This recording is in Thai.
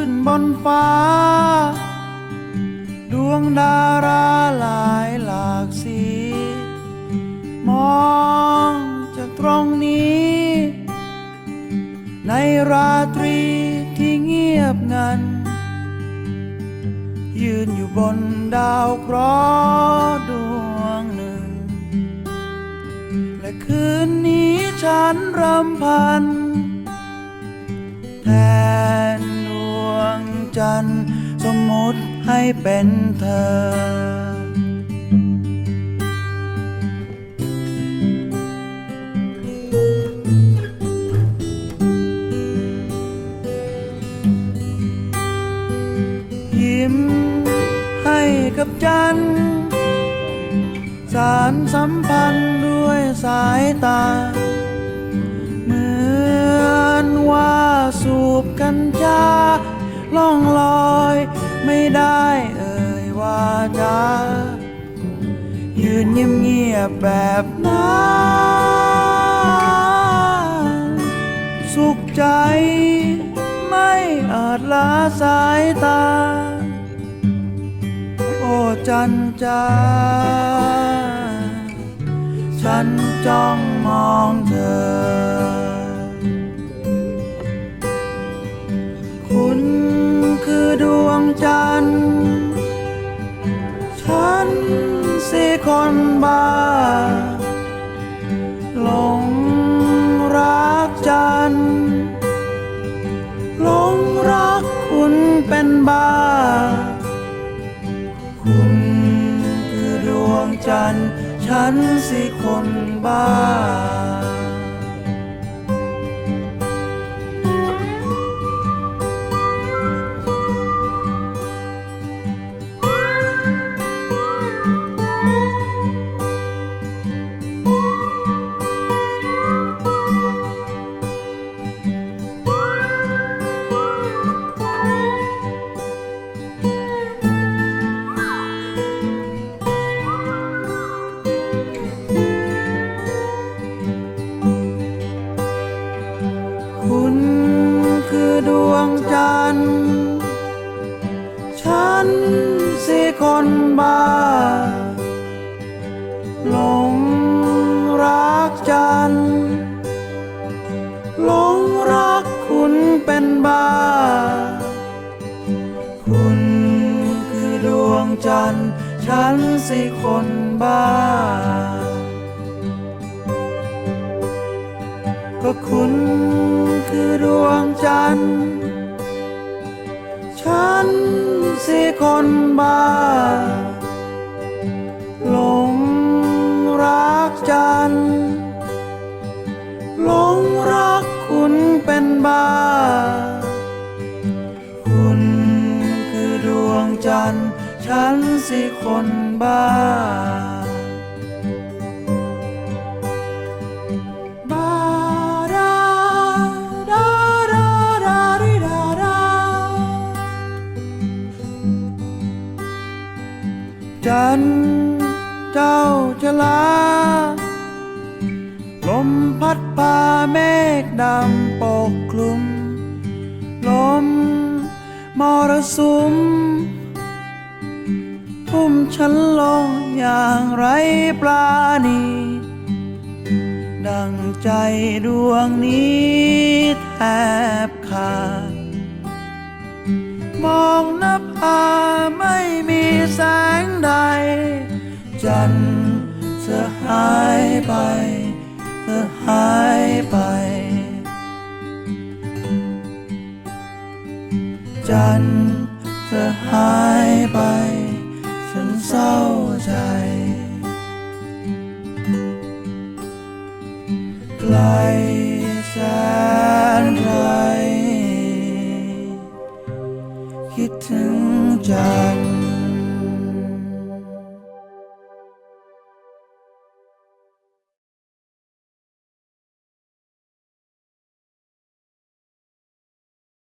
ขึ้นบนฟ้า ดวงดาราหลายหลากสี มองจากตรงนี้ ในราตรีที่เงียบงัน ยืนอยู่บนดาวเคราะห์ดวงหนึ่ง และคืนนี้ฉันรำพัน จันทร์สมมติให้เป็นเธอยิ้มให้กับจัน สารสัมพันธ์ด้วยสายตา เหมือนว่าสูบกัญชา ล่องลอย ไม่ได้เอ่ยว่าจายืนเงียบๆแบบนั้นสุขใจ ไม่อาจละสายตา โอ้จันจ้าฉันจ้องมอง ฉันสิคนบ้าหลงรักจันหลงรักคุณเป็นบ้า คุณคือดวงจันทร์ฉันสิคนบ้า ฉันสิคนบ้าหลงรักจันหลงรักคุณเป็นบ้า คุณคือดวงจันทร์ฉันสิคนบ้า ก็คุณคือดวงจันทร์ฉัน สิคนบ้าหลงรักจันหลงรักคุณเป็นบ้า คุณคือดวงจันทร์ฉันสิคนบ้า พัดพาเมฆดำปกคลุม ลมมรสุมทุ่มฉันลงอย่างไรปราณี ดังใจดวงนี้แทบขาด มองนภาไม่มีแสงใด จันทร์เธอหายไป อหายไป จันทร์เธอหายไป ฉันเศร้าใจ ไกลแสนไกล คิดถึงจันทร์